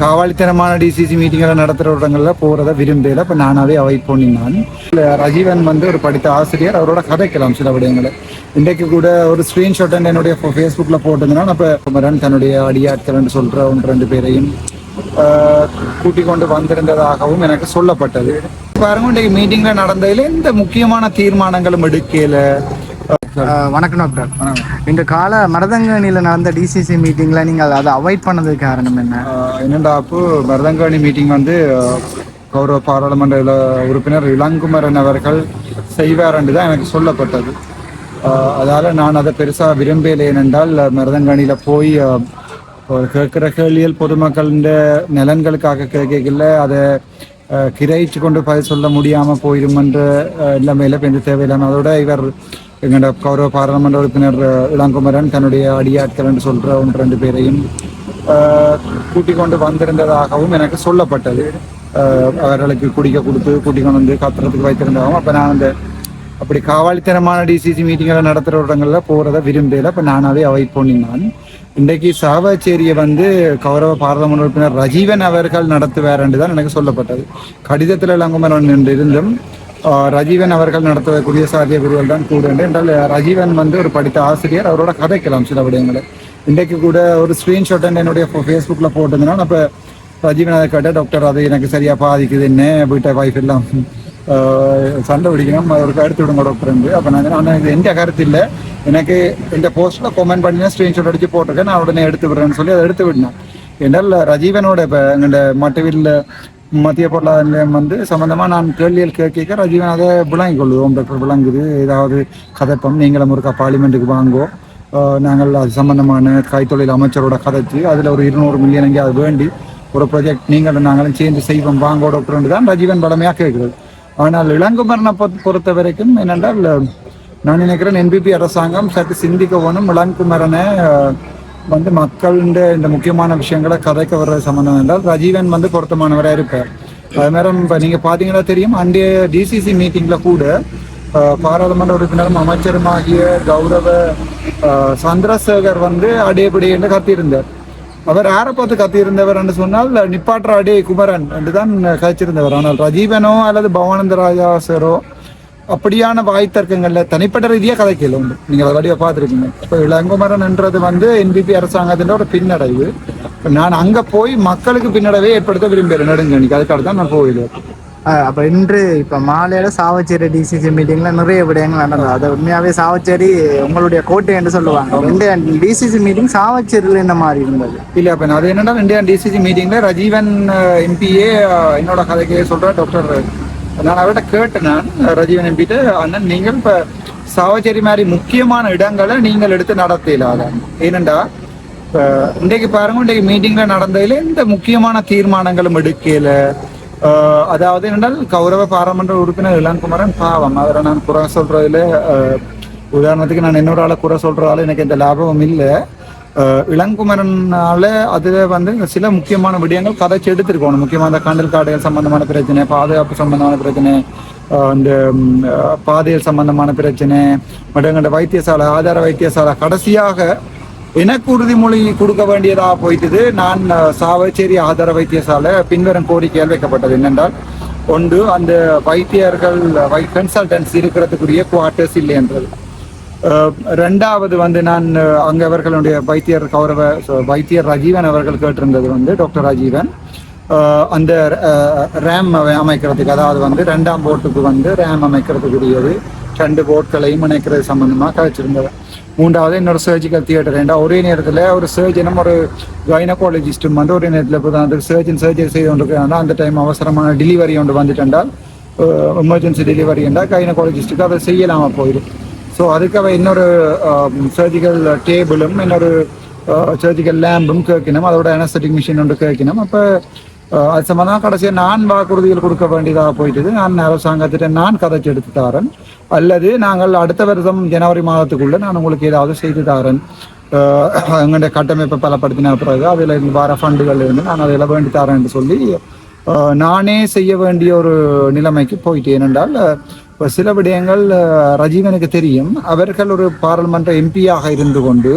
காவாலித்தனமான டிசிசி மீட்டிங்களை நடத்துகிற இடங்களில் போகிறத விரும்பல. இப்போ நானாவே அவாய்ட் பண்ணினான். ரஜீவன் வந்து ஒரு படித்த ஆசிரியர். அவரோட கதைக்கலாம் சில விடயங்களை. இன்றைக்கு கூட ஒரு ஸ்க்ரீன்ஷாட் என்னுடைய ஃபேஸ்புக்கில் போட்டிருந்தேன்னா இப்போ குமரன் தன்னுடைய அடியாட்கள் சொல்கிற ஒன்று ரெண்டு பேரையும் கூட்டிக் கொண்டு வந்திருந்ததாகவும் எனக்கு சொல்லப்பட்டது. பாருங்க இன்றைக்கு மீட்டிங்கில் நடந்ததில் எந்த முக்கியமான தீர்மானங்களும் எடுக்கலை. வணக்கம் டாக்டர். இந்த கால மரதங்கணியில் நடந்த டிசிசி மீட்டிங்கில் நீங்கள் அதை அவாய்ட் பண்ணதுக்கு காரணம் என்ன? என்னடா அப்போ மருதங்காணி மீட்டிங் வந்து கௌரவ பாராளுமன்ற உறுப்பினர் இளங்குமரன் அவர்கள் செய்வார் என்று தான் எனக்கு சொல்லப்பட்டது. அதால நான் அதை பெருசா விரும்பல ஏனென்றால் மருதங்காணியில போய் கேட்கிற கேள்விகள் பொதுமக்களின் நலன்களுக்காக கேட்கல அதை ஆஹ், கிரயிச்சு கொண்டு பதில் சொல்ல முடியாம போயிடும் என்ற நிலைமையில பெரிய தேவையில்லாம அதோட இவர் எங்களோட கௌரவ பாராளுமன்ற உறுப்பினர் இளங்குமரன் தன்னுடைய அடியாட்கள் என்று சொல்ற ஒன்று ரெண்டு பேரையும் கூட்டிக் கொண்டு வந்திருந்ததாகவும் எனக்கு சொல்லப்பட்டது. ஆஹ் அவர்களுக்கு குடிக்க கொடுத்து கூட்டிக் கொண்டு வந்து கத்துறதுக்கு வைத்திருந்ததாகவும் அப்ப நான் அந்த அப்படி காவாலித்தனமான டிசிசி மீட்டிங்களை நடத்துகிற இடங்களில் போகிறத விரும்பல. இப்போ நானாவே அவாய்ட் பண்ணினான் இன்றைக்கு சாவச்சேரியை வந்து கௌரவ பாராளுமன்ற உறுப்பினர் ரஜீவன் அவர்கள் நடத்துவார் என்று தான் எனக்கு சொல்லப்பட்டது. கடிதத்தில் இளங்குமரன் என்று இருந்தும் ரஜீவன் அவர்கள் நடத்தக்கூடிய சாத்திய குருவல் தான் கூட என்றால் ரஜீவன் வந்து ஒரு படித்த ஆசிரியர். அவரோட கதைக்கலாம் சில விடயங்களை. இன்றைக்கு கூட ஒரு ஸ்க்ரீன்ஷாட் என்னுடைய ஃபேஸ்புக்கில் போட்டிருந்தனால அப்போ ரஜீவன் அதை கேட்ட டாக்டர் அது எனக்கு சரியாக பாதிக்குது என்ன? வீட்டை வைஃப் எல்லாம் சண்டை பிடிக்கணும். அவருக்கு எடுத்து விடுங்க டாக்டர் என்று. அப்போ நான் நான் இது எந்த கருத்து இல்லை. எனக்கு இந்த போஸ்ட்டில் கமெண்ட் பண்ணி ஸ்க்ரீன்ஷாட் அடித்து போட்டிருக்கேன். நான் உடனே எடுத்து விடுறேன்னு சொல்லி அதை எடுத்து விடணும் என்றால் ரஜீவனோட இப்போ எங்களோட மட்டவில் மத்திய பொருளாதார நிலையம் வந்து சம்பந்தமாக நான் கேள்விகள் கேட்க ரஜீவன் அதை விளங்கிக் கொள்ளுவோம். டாக்டர் விளங்குது. ஏதாவது கதைப்பம் நீங்களும் ஒருக்கா பார்லிமெண்ட்டுக்கு வாங்கோ. நாங்கள் அது சம்பந்தமான கைத்தொழில் அமைச்சரோட கதைச்சு அதில் ஒரு இருநூறு மில்லியன் அது வேண்டி ஒரு ப்ரொஜெக்ட் நீங்களும் நாங்களும் சேர்ந்து செய்வோம். வாங்கோ டாக்டர் தான் ரஜீவன் பலமையாக கேட்குறது. ஆனால் இளங்குமரனை பொறுத்த பொறுத்த வரைக்கும் என்னென்றால் நான் நினைக்கிறேன் என்பிபி அரசாங்கம் சற்று சிந்திக்க வேணும். இளங்குமரனை வந்து மக்களுடைய இந்த முக்கியமான விஷயங்களை கதைக்க வர்ற சம்பந்தம் என்றால் ரஜீவன் வந்து பொருத்தமானவராக இருப்பார். அது மாதிரி இப்போ நீங்கள் பார்த்தீங்கன்னா தெரியும் அன்றைய டிசிசி மீட்டிங்கில் கூட பாராளுமன்ற உறுப்பினரும் அமைச்சருமாகிய கௌரவ சந்திரசேகர் வந்து அடையப்படி என்று கத்தியிருந்தார். அவர் யாரை பார்த்து கத்தியிருந்தவர் என்று சொன்னால் நிப்பாற்ற அடே குமரன் என்று தான் கழிச்சிருந்தவர். ஆனால் ரஜீவனோ அல்லது பவானந்த ராஜா சரோ அப்படியான வாய் தர்க்கங்கள்ல தனிப்பட்ட ரீதியா கதைக்கல உண்டு நீங்க வடிவா பார்த்துருக்கீங்க. இப்போ இளங்குமரன் என்றது வந்து என்பிபி அரசாங்கத்தின் ஒரு பின்னடைவு. நான் அங்க போய் மக்களுக்கு பின்னடைவை ஏற்படுத்த விரும்புகிறேன். நெடுங்கணிக்கு அதுக்காக தான் நான் போயிடுவேன். அப்ப இன்று இப்ப மாலையில சாவச்சேரி டிசிசி மீட்டிங்ல நிறைய விடயங்கள் நடந்தது. அது உண்மையாவே சாவச்சேரி உங்களுடைய கோட்டை என்று சொல்லுவாங்க. இந்த டிசிசி மீட்டிங் சாவச்சேரியில் என்ன மாதிரி இருந்தது? இல்ல அப்ப அது என்னன்னா இந்தியன் டிசிசி மீட்டிங்ல ரஜீவன் எம்பியே என்னோட கதைக்கு சொல்ற டாக்டர் நான் அவர்கிட்ட கேட்டேன் நான் ரஜீவன் எம்பிட்டு அண்ணன் நீங்கள் இப்போ சாவச்சேரி மாதிரி முக்கியமான இடங்களை நீங்கள் எடுத்து நடத்தல ஏனண்டா இப்போ இன்றைக்கு பாருங்க இன்றைக்கு மீட்டிங்கில் நடந்ததில் இந்த முக்கியமான தீர்மானங்களும் எடுக்கல. அதாவது என்னென்றால் கௌரவ பாராளுமன்ற உறுப்பினர் இளங்குமரன் பாவம். அவரை நான் குறை சொல்றதுல உதாரணத்துக்கு நான் இன்னொரு ஆளை குறை சொல்றதால எனக்கு எந்த லாபமும் இல்லை. இளங்குமரனால அதுல வந்து சில முக்கியமான விடயங்கள் கதைச்சு எடுத்திருக்கணும். முக்கியமாக அந்த கண்டல் காடுகள் சம்பந்தமான பிரச்சனை பாதுகாப்பு சம்பந்தமான பிரச்சனை அந்த இந்த ம், சம்பந்தமான பிரச்சனை மற்றும் வைத்தியசாலை ஆதார வைத்தியசாலை கடைசியாக எனக்கு உறுதிமொழி கொடுக்க வேண்டியதாக போயிட்டது. நான் சாவச்சேரி ஆதார வைத்தியசாலை பின்வரும் கோரிக்கையால் வைக்கப்பட்டது. என்னென்றால் ஒன்று அந்த வைத்தியர்கள் வை கன்சல்டன்ஸ் இருக்கிறதுக்குரிய குவார்ட்டர்ஸ் இல்லை என்றது ரெண்டாவது வந்து நான் அங்கே அங்க அவர்களுடைய வைத்தியர் கௌரவ வைத்தியர் ரஜீவன் அவர்கள் கேட்டிருந்தது வந்து டாக்டர் ராஜீவன். அந்த ரேம் அமைக்கிறதுக்கு அதாவது வந்து ரெண்டாம் போட்டுக்கு வந்து ரேம் அமைக்கிறதுக்குரியது. ரெண்டு போட்களையும் இணைக்கிறது சம்பந்தமாக கழிச்சிருந்தது மூன்றாவது இன்னொரு சர்ஜிக்கல் தியேட்டர் ஏண்டா ஒரே நேரத்தில் ஒரு சர்ஜனும் ஒரு கைனகாலஜிஸ்டும் வந்து ஒரே நேரத்தில் இப்போ அந்த சர்ஜன் சர்ஜரி செய்து கொண்டிருக்கிறாங்க. அந்த டைம் அவசரமான டெலிவரி ஒன்று வந்துட்டென்றால் எமர்ஜென்சி டெலிவரி என்றால் கைனகாலஜிஸ்ட்டுக்கு அதை செய்யலாமல் போயிடும் ஸோ அதுக்காக இன்னொரு சர்ஜிக்கல் டேபிளும் இன்னொரு சர்ஜிக்கல் லேம்பும் கேட்கணும். அதோட அனஸ்தட்டிக் மிஷின் ஒன்று கேட்கணும். அப்போ அது சம்பந்தமாக கடைசியாக நான் வாக்குறுதிகள் கொடுக்க வேண்டியதாக போயிட்டது. நான் அரசாங்கத்திட்ட நான் கதைச்சு எடுத்து தாரேன். அல்லது நாங்கள் அடுத்த வருஷம் ஜனவரி மாதத்துக்குள்ளே நான் உங்களுக்கு ஏதாவது செய்து தாரேன். எங்களுடைய கட்டமைப்பை பலப்படுத்தின பிறகு அதில் இருந்து வர ஃபண்டுகள் இருந்து நான் அதில் வேண்டி தரேன் என்று சொல்லி நானே செய்ய வேண்டிய ஒரு நிலைமைக்கு போயிட்டேன் ஏனென்றால் இப்போ சில விடயங்கள் ரஜீவனுக்கு தெரியும். அவர்கள் ஒரு பாராளுமன்ற எம்பியாக இருந்து கொண்டு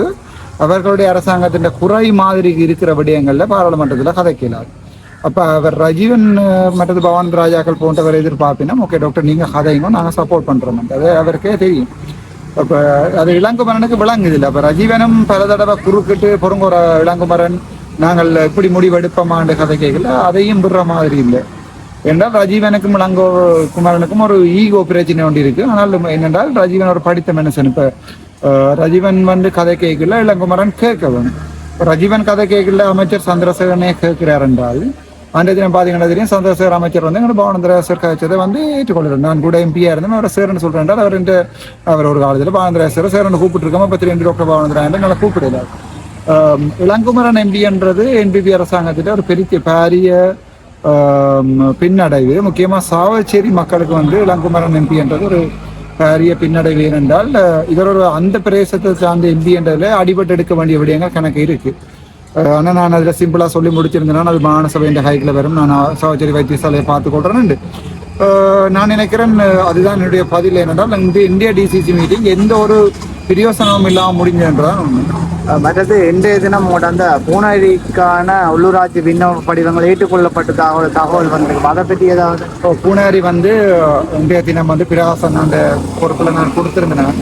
அவர்களுடைய அரசாங்கத்தின் குறை மாதிரி இருக்கிற விடயங்கள்ல பாராளுமன்றத்தில் கதைக்கிறார். அப்ப அவர் ரஜீவன் மற்றது பவான் ராஜாக்கள் போன்றவர் எதிர்பார்ப்பினா ஓகே டாக்டர் நீங்க கதைங்க நாங்கள் சப்போர்ட் பண்றோம். அது அவருக்கே தெரியும். அப்ப அது இளங்குமரனுக்கு விளங்குது இல்லை. அப்ப ரஜீவனும் பல தடவை குறுக்கிட்டு பொறுங்குற இளங்குமரன் நாங்கள் இப்படி முடிவெடுப்போமாண்டு கதை கேட்கல. அதையும் விடுற மாதிரி இல்லை. என்றால் ரஜீவனுக்கும் இளங்கோ குமரனுக்கும் ஒரு ஈகோ பிரச்சனை ஒன்று இருக்கு. ஆனால் என்னென்றால் ரஜீவன் ஒரு படித்த மனுஷன் இப்ப ரஜீவன் வந்து கதை கேட்கல இளங்குமரன் கேட்க வேணும் ரஜீவன் கதை கேட்கல அமைச்சர் சந்திரசேகரனே கேட்கிறார் என்றால் அந்த தினம் பாத்தீங்கன்னா தெரியும் சந்திரசேகர் அமைச்சர் வந்து எங்களோட பாவனந்திரேசர் கதைச்சதை வந்து ஏற்றுக்கொள்கிறேன் நான் கூட எம்பியா இருந்தேன் அவர் சேரன் சொல்றேன் அவர் இந்த அவர் ஒரு காலத்தில் பாவனந்திரேசர் சேரன் கூப்பிட்டு இருக்கோம் பத்தி ரெண்டு டாக்டர் பாவனந்திரா எங்களை கூப்பிடுறாரு ஆம், இளங்குமரன் எம்பின்றது என்பிபி அரசாங்கத்திட்ட ஒரு பெரிய பாரிய பின்னடைவு. முக்கியமாக சாவச்சேரி மக்களுக்கு வந்து இளங்குமரன் எம்பின்றது ஒரு பெரிய பின்னடைவு ஏனென்றால் இவரோட அந்த பிரதேசத்தை சார்ந்த எம்பி என்றதில் அடிபட்டு எடுக்க வேண்டிய விடயங்கள் கணக்கு இருக்குது ஆனால் நான் அதில் சிம்பிளாக சொல்லி முடிச்சிருந்தேன்னா அது மாநசபை என்ற ஹைக்கில் வரும். நான் சாவச்சேரி வைத்தியசாலையை பார்த்து நான் நினைக்கிறேன் அதுதான் என்னுடைய பதில் என்னென்றால் இந்த இந்திய டிசிசி மீட்டிங் எந்த ஒரு பிரயோசனமும் இல்லாமல் முடிஞ்சதுன்றதான் உண்மை. மற்றது இன்றைய தினம் உங்களோட அந்த பூனாரிக்கான உள்ளூராட்சி விண்ணப்ப படிவங்கள் ஏற்றுக்கொள்ளப்பட்ட தகவல் தகவல் வந்திருக்கு அதை பற்றி ஏதாவது? இப்போ பூனாரி வந்து இன்றைய தினம் வந்து பிரகாசன் அந்த பொறுப்பில் நான் கொடுத்துருந்தேன்.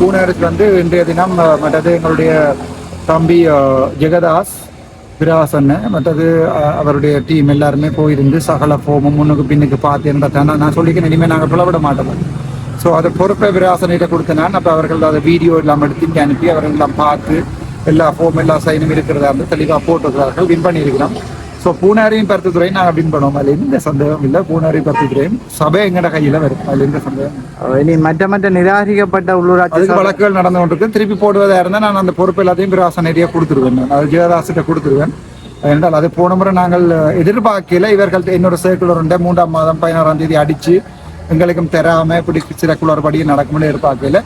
பூனாருக்கு வந்து இன்றைய தினம் மற்றது எங்களுடைய தம்பி ஜெகதாஸ் பிரகாசன் மற்றது அவருடைய டீம் எல்லாருமே போயிருந்து சகல ஃபோமும் முன்னுக்கு பின்னுக்கு பார்த்து இருந்தா நான் சொல்லிக்கிறேன் இனிமேல் நாங்கள் புலவிட மாட்டோம். ஸோ அதை பொறுப்பை விராசனிட்ட கொடுத்தேன் அப்போ அவர்கள் அதை வீடியோ எல்லாம் எடுத்து இங்கே அனுப்பி அவர்கள் எல்லாம் பார்த்து எல்லா ஃபோம் எல்லா சைனும் இருக்கிறதா இருந்து தெளிவாக போட்டிருக்கிறார்கள். வின் பண்ணியிருக்கிறோம். ஸோ பூனாரியும் பருத்துத்துறையும் நாங்கள் வின் பண்ணுவோம். அதில் எந்த சந்தேகம் இல்லை. பூனாரி பருத்துத்துறையும் சபை எங்கட கையில் வரும். அதில் எந்த சந்தேகம் இனி மற்ற மற்ற நிராகரிக்கப்பட்ட உள்ளூராட்சி வழக்குகள் நடந்து கொண்டிருக்கு திருப்பி போடுவதா இருந்தால் நான் அந்த பொறுப்பு எல்லாத்தையும் பிராசனரியாக கொடுத்துருவேன். நான் அது ஜெயதாசிட்ட கொடுத்துருவேன். என்றால் அது போன முறை நாங்கள் எதிர்பார்க்கல. இவர்கள் இன்னொரு சர்க்குலர் உண்டு மூன்றாம் மாதம் பதினாறாம் தேதி அடிச்சு எங்களுக்கும் தராம இப்படி சில குளறுபடி நடக்கும்னு எதிர்பார்க்கல.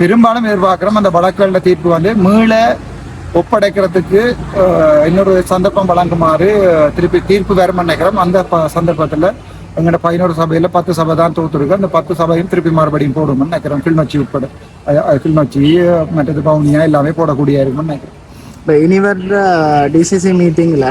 பெரும்பாலும் எதிர்பார்க்கிறோம். அந்த வழக்குகள தீர்ப்பு வந்து மீள ஒப்படைக்கிறதுக்கு இன்னொரு சந்தர்ப்பம் வழங்குமாறு திருப்பி தீர்ப்பு வேற நினைக்கிறோம் அந்த ப- எங்களோட பதினோரு சபையில் பத்து சபை தான் தோத்துருக்கு. அந்த பத்து சபையும் திருப்பி மறுபடியும் போடுவோம்னு நினைக்கிறோம் கிளிநொச்சி உட்பட கிளிநொச்சி மற்றது பவுனியா எல்லாமே போடக்கூடிய இருக்கும்னு நினைக்கிறேன் இப்போ இனி வர்ற டிசிசி மீட்டிங்கில்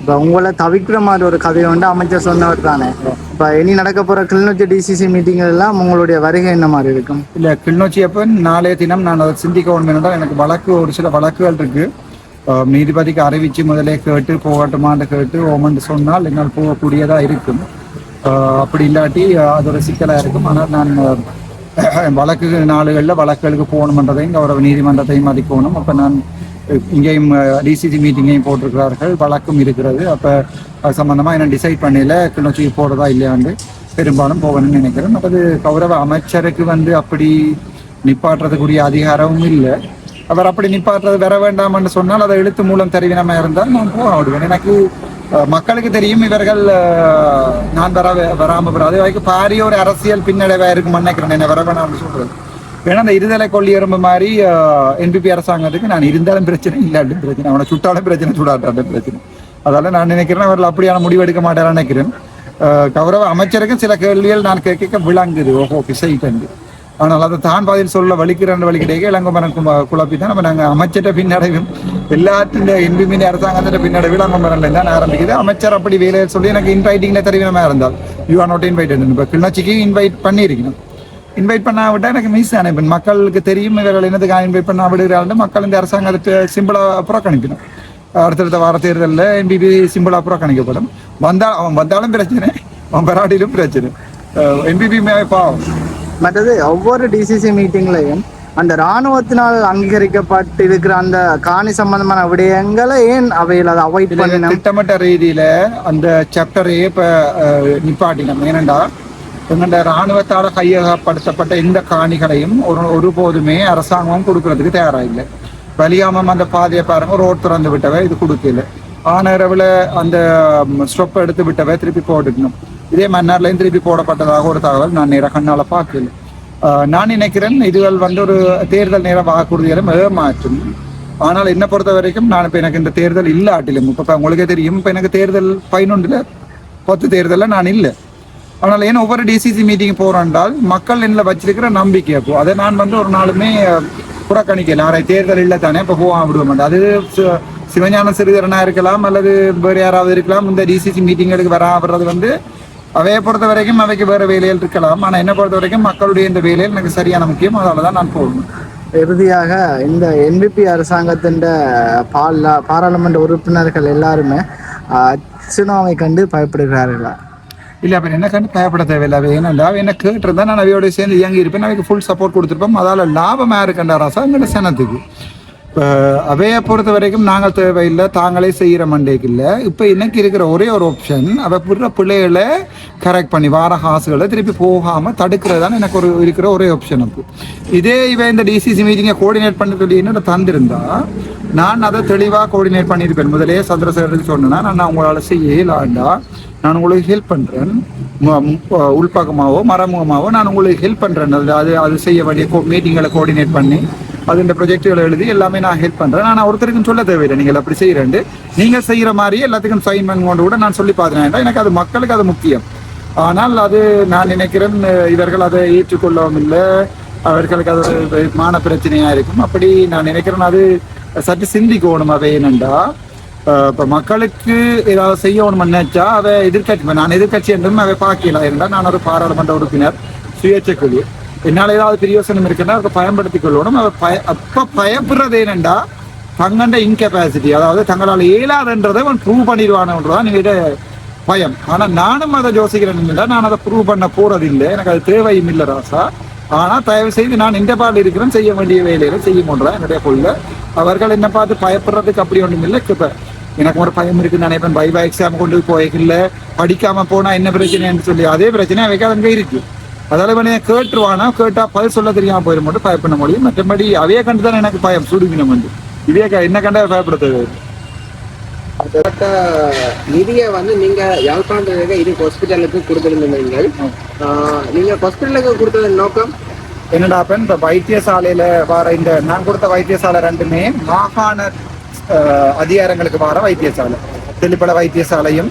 இப்போ உங்களை தவிக்கிற மாதிரி ஒரு கதையை வந்து அமைச்சர் சொன்னவர் தானே. இப்போ இனி நடக்க போகிற கிளிநொச்சி டிசிசி மீட்டிங்கெல்லாம் உங்களுடைய வருகை என்ன மாதிரி இருக்கும்? இல்லை கிளிநொச்சி அப்ப நாளைய தினம் நான் அதை சிந்திக்க வேணும் எனக்கு வழக்கு ஒரு சில வழக்குகள் இருக்குது நீதிபதிக்கு அறிவித்து முதலே கேட்டு போகட்டுமான்னு கேட்டு ஓமன்னு சொன்னால் என்னால் போகக்கூடியதாக இருக்கும். அப்படி இல்லாட்டி அதோட அது ஒரு இருக்கும். ஆனால் நான் வழக்கு நாளுகளில் வழக்குகளுக்கு போகணுன்றதையும் கௌரவ நீதிமன்றத்தையும் மதிக்கணும். அப்போ நான் இங்கேயும் டிசிசி மீட்டிங்கையும் போட்டிருக்கிறார்கள். வழக்கும் இருக்கிறது. அப்போ அது சம்மந்தமாக என்ன டிசைட் பண்ணல கிளிநொச்சிக்கு போறதா இல்லையாண்டு பெரும்பாலும் போகணும்னு நினைக்கிறேன். அது கௌரவ அமைச்சருக்கு வந்து அப்படி நிப்பாட்டுறதுக்குரிய அதிகாரமும் இல்லை. அவர் அப்படி நிப்பாட்டுறது வர வேண்டாம்னு சொன்னால் அதை எழுத்து மூலம் தெரிவினமா இருந்தால் நான் போக விடுவேன் எனக்கு மக்களுக்கு தெரியும் இவர்கள் நான் வர வராம அதே வரைக்கும் பாரிய ஒரு அரசியல் பின்னடைவா இருக்கும் நினைக்கிறேன். என்ன வர வேணாம்னு சொல்றது. ஏன்னா அந்த இருதலை கொள்ளி எறும்பு மாதிரி என்பிபி அரசாங்கத்துக்கு நான் இருந்தாலும் பிரச்சனை இல்லாட்டும் பிரச்சனை. அவனை சுட்டாலும் பிரச்சனை சுடாட்டாலும் பிரச்சனை. அதால நான் நினைக்கிறேன் அவர்கள் அப்படியான முடிவு எடுக்க மாட்டேன்னு நினைக்கிறேன். கௌரவ அமைச்சருக்கும் சில கேள்விகள் நான் கேட்க விளங்குது. ஓஹோ பிசை கண்டு. ஆனால் அதை தான் பதில் சொல்ல வலிக்கிறேன் வலிக்கிட்டே இளங்கம்பரம் குழப்பி தான் நம்ம நாங்கள் அமைச்சர்கிட்ட பின்னடைவும் எல்லாத்தின் என்பிமின் அரசாங்கத்திட்ட பின்னடைவு இளங்கம்பரம்ல தான் ஆரம்பிக்குது. அமைச்சர் அப்படி வேலையை சொல்லி எனக்கு இன்வைட்டிங்ல தெரிவினமா இருந்தால். யூ ஆர் நாட் இன்வைட்டட் இப்போ கிளிநொச்சிக்கு இன்வைட் பண்ணியிருக்கணும். இன்வைட் பண்ணா விட்டா எனக்கு மிஸ் இப்போ மக்களுக்கு தெரியும் இவர்கள் என்னதுக்காக இன்வைட் பண்ணா விடுகிறார்கள் மக்கள் இந்த அரசாங்கத்தை சிம்பிளா புறக்கணிக்கணும். அடுத்தடுத்த வார தேர்தலில் என்பிபி சிம்பிளா புறக்கணிக்கப்படும். வந்தா அவன் வந்தாலும் பிரச்சனை அவன் பெறாட்டிலும் பிரச்சனை. என்பிபி பாவம். மற்றது ஒவ்வொரு டிசிசி மீட்டிங்லையும் அந்த இராணுவத்தினால் அங்கீகரிக்கப்பட்டு இருக்கிற அந்த காணி சம்பந்தமான விடயங்களை ஏன் அவையில் அதை அவாய்ட் பண்ணணும்? திட்டமிட்ட ரீதியில அந்த சாப்டரையே இப்ப நிப்பாட்டினோம். ஏனென்றா எங்கள்ட இராணுவத்தால் கையகப்படுத்தப்பட்ட இந்த காணிகளையும் ஒரு ஒருபோதுமே அரசாங்கம் கொடுக்கறதுக்கு தயாராக இல்லை வலியாமம் அந்த பாதையை பாருங்க ரோட் திறந்து விட்டவை இது கொடுக்கல. ஆனரவில் அந்த ஸ்டொப் எடுத்து விட்டவை திருப்பி போட்டுக்கணும். இதே மன்னார்லையும் திருப்பி போடப்பட்டதாக ஒரு தகவல் நான் நேர கண்ணால் பார்க்கல. நான் நினைக்கிறேன் இதுகள் வந்து ஒரு தேர்தல் நேர வாக்குறுதிகளும் ஏமாற்றும். ஆனால் என்னை பொறுத்த வரைக்கும் நான் இப்போ எனக்கு இந்த தேர்தல் இல்லாட்டிலும் இப்போ உங்களுக்கே தெரியும் இப்போ எனக்கு தேர்தல் பதினொன்றில் பத்து தேர்தலில் நான் இல்லை. ஆனால் ஏன் ஒவ்வொரு டிசிசி மீட்டிங் போகிறோன்றால் மக்கள் என்ன வச்சிருக்கிற நம்பிக்கை அப்போ. அதை நான் வந்து ஒரு நாளுமே புறக்கணிக்கல. அவரை தேர்தல் இல்லை தானே இப்போ போக விடுவோம் மாட்டோம் அது சி- சிவஞான சிறுதரனாக இருக்கலாம் அல்லது வேறு யாராவது இருக்கலாம் இந்த டிசிசி மீட்டிங்களுக்கு வரா வர்றது வந்து அவையை பொறுத்த வரைக்கும் அவைக்கு வேறு வேலைகள் இருக்கலாம். ஆனால் என்னை பொறுத்த வரைக்கும் மக்களுடைய இந்த வேலையில் எனக்கு சரியான முக்கியம். அதனால தான் நான் போகணும். இறுதியாக இந்த என்பிபி அரசாங்கத்தின் பால்ல பாராளுமன்ற உறுப்பினர்கள் எல்லாருமே அச்சுனாவை கண்டு பயப்படுகிறார்களா? இல்லை அப்போ என்ன கண்டு பயப்பட தேவையில்லை. அவை ஏன்னா அவை என்ன கேட்டிருந்தா நான் அவையோட சேர்ந்து இயங்கி இருப்பேன். அவைக்கு ஃபுல் சப்போர்ட் கொடுத்துருப்போம். அதால் லாபமாக இருக்கின்ற அரசா எங்கள்ட சனத்துக்கு. இப்போ அவையை பொறுத்த வரைக்கும் நாங்கள் தேவையில்லை. தாங்களே செய்கிற மண்டேக்கு இல்லை. இப்போ எனக்கு இருக்கிற ஒரே ஒரு ஆப்ஷன் அவை புற பிள்ளைகளை கரெக்ட் பண்ணி வார காசுகளை திருப்பி போகாமல் தடுக்கிறது தான் எனக்கு ஒரு இருக்கிற ஒரே ஆப்ஷன் அப்போ. இதே இவன் இந்த டிசிசி மீட்டிங்கை கோஆர்டினேட் பண்ண சொல்லி என்னோட தந்திருந்தா நான் அதை தெளிவாக கோஆர்டினேட் பண்ணியிருப்பேன். முதலே சந்திரசேகருக்கு சொன்னேன்னா நான் உங்களால் செய்ய இயலாண்டா நான் உங்களுக்கு ஹெல்ப் பண்ணுறேன் உள்பக்கமாவோ மறைமுகமாகவோ நான் உங்களுக்கு ஹெல்ப் பண்ணுறேன் அது அது அது செய்ய வேண்டிய கோ மீட்டிங்களை கோஆர்டினேட் பண்ணி அது இந்த ப்ரொஜெக்டுகளை எழுதி எல்லாமே நான் ஹெல்ப் பண்ணுறேன் நான் ஒருத்தருக்கும் சொல்ல தேவையில்லை. நீங்கள் அப்படி செய்கிறேன் நீங்கள் செய்கிற மாதிரி எல்லாத்துக்கும் சைன் பண்ணி கொண்டு கூட நான் சொல்லி பார்த்துனேன் எனக்கு அது மக்களுக்கு அது முக்கியம். ஆனால் அது நான் நினைக்கிறேன் இவர்கள் அதை ஏற்றுக்கொள்ளவும் இல்லை. அவர்களுக்கு அது ஒரு மான பிரச்சனையாக இருக்கும். அப்படி நான் நினைக்கிறேன் அது சற்று சிந்திக்கணும் அவை என்னண்டா? இப்போ இப்ப மக்களுக்கு ஏதாவது செய்யணும்னு நினைச்சா அதை எதிர்கட்சி நான் எதிர்கட்சி என்றும் அதை பார்க்கல இருந்தால் நான் ஒரு பாராளுமன்ற உறுப்பினர் சுயேட்சை குழு என்னால் ஏதாவது பிரியோசனம் இருக்குன்னா அதை பயன்படுத்திக் கொள்ளணும். அதை பய அப்ப பயப்படுறது என்னண்டா? தங்கண்ட இன்கெப்பாசிட்டி அதாவது தங்களால் இயலாதுன்றதை அவன் ப்ரூவ் பண்ணிடுவானுன்றதான் என்னுடைய பயம். ஆனா நானும் அதை யோசிக்கிறேன் இல்லை நான் அதை ப்ரூவ் பண்ண போறது இல்லை எனக்கு அது தேவையும் இல்லை ராசா. ஆனால் தயவு செய்து நான் இந்த பால் இருக்கிறேன் செய்ய வேண்டிய வேலையில செய்ய முடியல என்னுடைய கொள்ள. அவர்கள் என்ன பார்த்து பயப்படுறதுக்கு அப்படி ஒன்றும் இல்லை இப்போ எனக்கு ஒரு பயம் இருக்குன்னு நினைப்பேன். பைபா எக்ஸாம் கொண்டு போய்க்கல. படிக்காம போனா என்ன பிரச்சனைன்னு சொல்லி அதே பிரச்சனை அவைக்கு அங்கே இருக்கு. அதால இவனை கேட்டுருவானா? கேட்டா பதில் சொல்ல தெரியாம போயிட மட்டும் பயப்பட முடியும். மற்றபடி அவைய கண்டு தான் எனக்கு பயம் சுடுகினம் வந்து இதே க- என்ன கண்டா பயப்படுத்துறது? அந்த நிதியை வந்து நீங்க யாழ்ப்பாணத்துல இது ஹாஸ்பிட்டலுக்கு கொடுத்திருந்தீங்க ஆஹ் நீங்க ஹாஸ்பிட்டலுக்கு கொடுத்ததன் நோக்கம்? என்னடா பெண் இந்த வைத்தியசாலையில வர இந்த நான் கொடுத்த வைத்தியசாலை ரெண்டுமே மாகாண அதிகாரங்களுக்கு வர வைத்தியசாலை. தெளிப்பட வைத்தியசாலையும்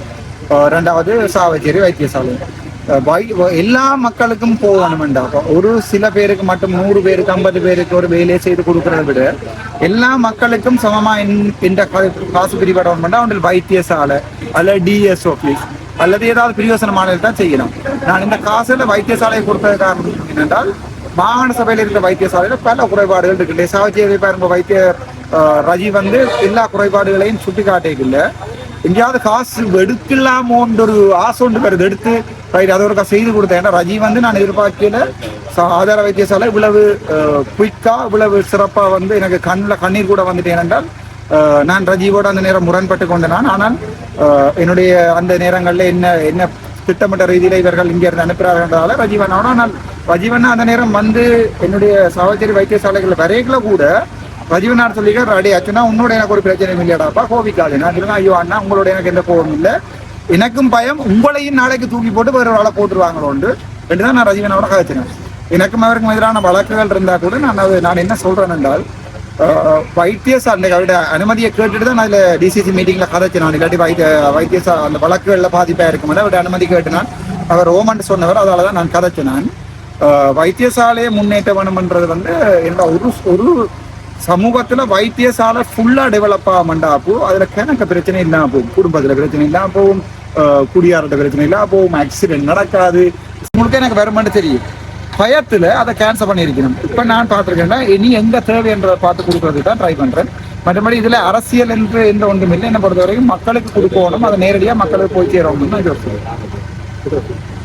ரெண்டாவது சாவச்சேரி வைத்தியசாலையும். எல்லா மக்களுக்கும் போகணும்டா ஒரு சில பேருக்கு மட்டும் நூறு பேருக்கு ஐம்பது பேருக்கு ஒரு வேலையை செய்து கொடுக்கறத விட எல்லா மக்களுக்கும் சமமா இந்த- கா- காசு பிரிவடணும்னா அவர்கள் வைத்தியசாலை அல்ல டிஎஸ் ஆஃபீஸ் அல்லது ஏதாவது பிரியோசனமானது தான் செய்யணும். நான் இந்த காசுல வைத்தியசாலையை கொடுத்தது காரணம் என்னென்றால் மாகாண சபையில் இருக்கிற வைத்தியசாலையில பல குறைபாடுகள் இருக்கு. சாவச்சேரி பாருங்க வைத்திய ரஜி வந்து எல்லா குறைபாடுகளையும் சுட்டி காட்டிக்கல எங்கேயாவது காசு எடுக்கலாமோன்ற ஒரு ஆசை ஒன்று வருது. எடுத்து ரைட் அதை ஒரு செய்து கொடுத்தேன். ஏன்னா ரஜி வந்து நான் எதிர்பார்க்கல ஆதார வைத்தியசாலை இவ்வளவு குயிக்கா இவ்வளவு சிறப்பா வந்து எனக்கு கண்ணில் கண்ணீர் கூட வந்துட்டேன். என்றால் நான் ரஜீவோட அந்த நேரம் முரண்பட்டு கொண்டு நான் ஆனால் என்னுடைய அந்த நேரங்களில் என்ன என்ன திட்டமிட்ட ரீதியில இவர்கள் இங்கே இருந்து அனுப்புறாங்கன்றதால ரஜீவன் ஆனால் ரஜீவன் அந்த நேரம் வந்து என்னுடைய சகோதரி வைத்தியசாலைகள் வரைகளை கூட ரஜீவனார் சொல்லிக்க அடி ஆச்சுன்னா உன்னோட எனக்கு ஒரு பிரச்சனையும் இல்லையாடாப்பா கோவிக்காது நான் சொல்லுங்க ஐயோ அண்ணா உங்களோட எனக்கு எந்த கோபம் இல்லை. எனக்கும் பயம். உங்களையும் நாளைக்கு தூக்கி போட்டு வேற ஒரு ஆளை போட்டுருவாங்களோண்டு என்று. தான் நான் ரஜீவனோட கதைச்சினேன் எனக்கும் அவருக்கும் எதிரான வழக்குகள் இருந்தால் கூட நான் அது நான் என்ன சொல்கிறேன் என்றால் வைத்தியசா வைத்தியசாலை அவருடைய அனுமதியை கேட்டுட்டு தான் நான் டிசிசி மீட்டிங்கில் கதைச்சு நான் இல்லாட்டி வைத்திய வைத்தியசா அந்த வழக்குகளில் பாதிப்பாக இருக்கும் அவருடைய அனுமதி கேட்டு நான் அவர் ஓமன் சொன்னவர் அதால தான் நான் கதைச்சேன் நான். வைத்தியசாலையை முன்னேற்ற வேணும்ன்றது வந்து என்னோட ஒரு ஒரு சமூகத்துல வைத்தியசாலை ஃபுல்லா டெவலப் ஆகமாண்டாப்போ அதுல கிணக்க பிரச்சனை இல்லாம போகும் குடும்பத்துல பிரச்சனை இல்லாம போகும் அஹ், குடியாரட்ட பிரச்சனை இல்லாம போகும் ஆக்சிடென்ட் நடக்காது. உங்களுக்கு எனக்கு வருமானு தெரியும். பயத்துல அதை கேன்சல் பண்ணியிருக்கணும். இப்ப நான் பார்த்துருக்கேன்னா இனி எங்க தேவைன்றதை பார்த்து கொடுக்கறதுக்கு தான் ட்ரை பண்றேன். மற்றபடி இதுல அரசியல் என்று எந்த ஒன்றும் இல்லை. என்ன பொறுத்த வரைக்கும் மக்களுக்கு கொடுக்கணும். அதை நேரடியா மக்களுக்கு போய் சேரணும்னு நான் யோசிக்கிறேன்.